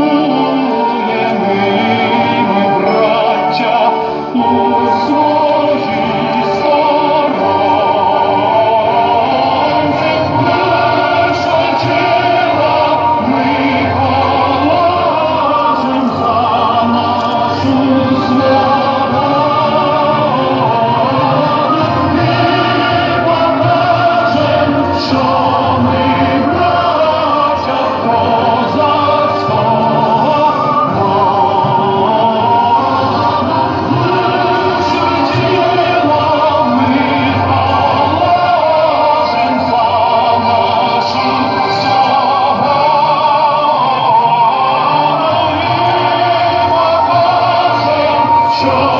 Запанує ми, браття, у show.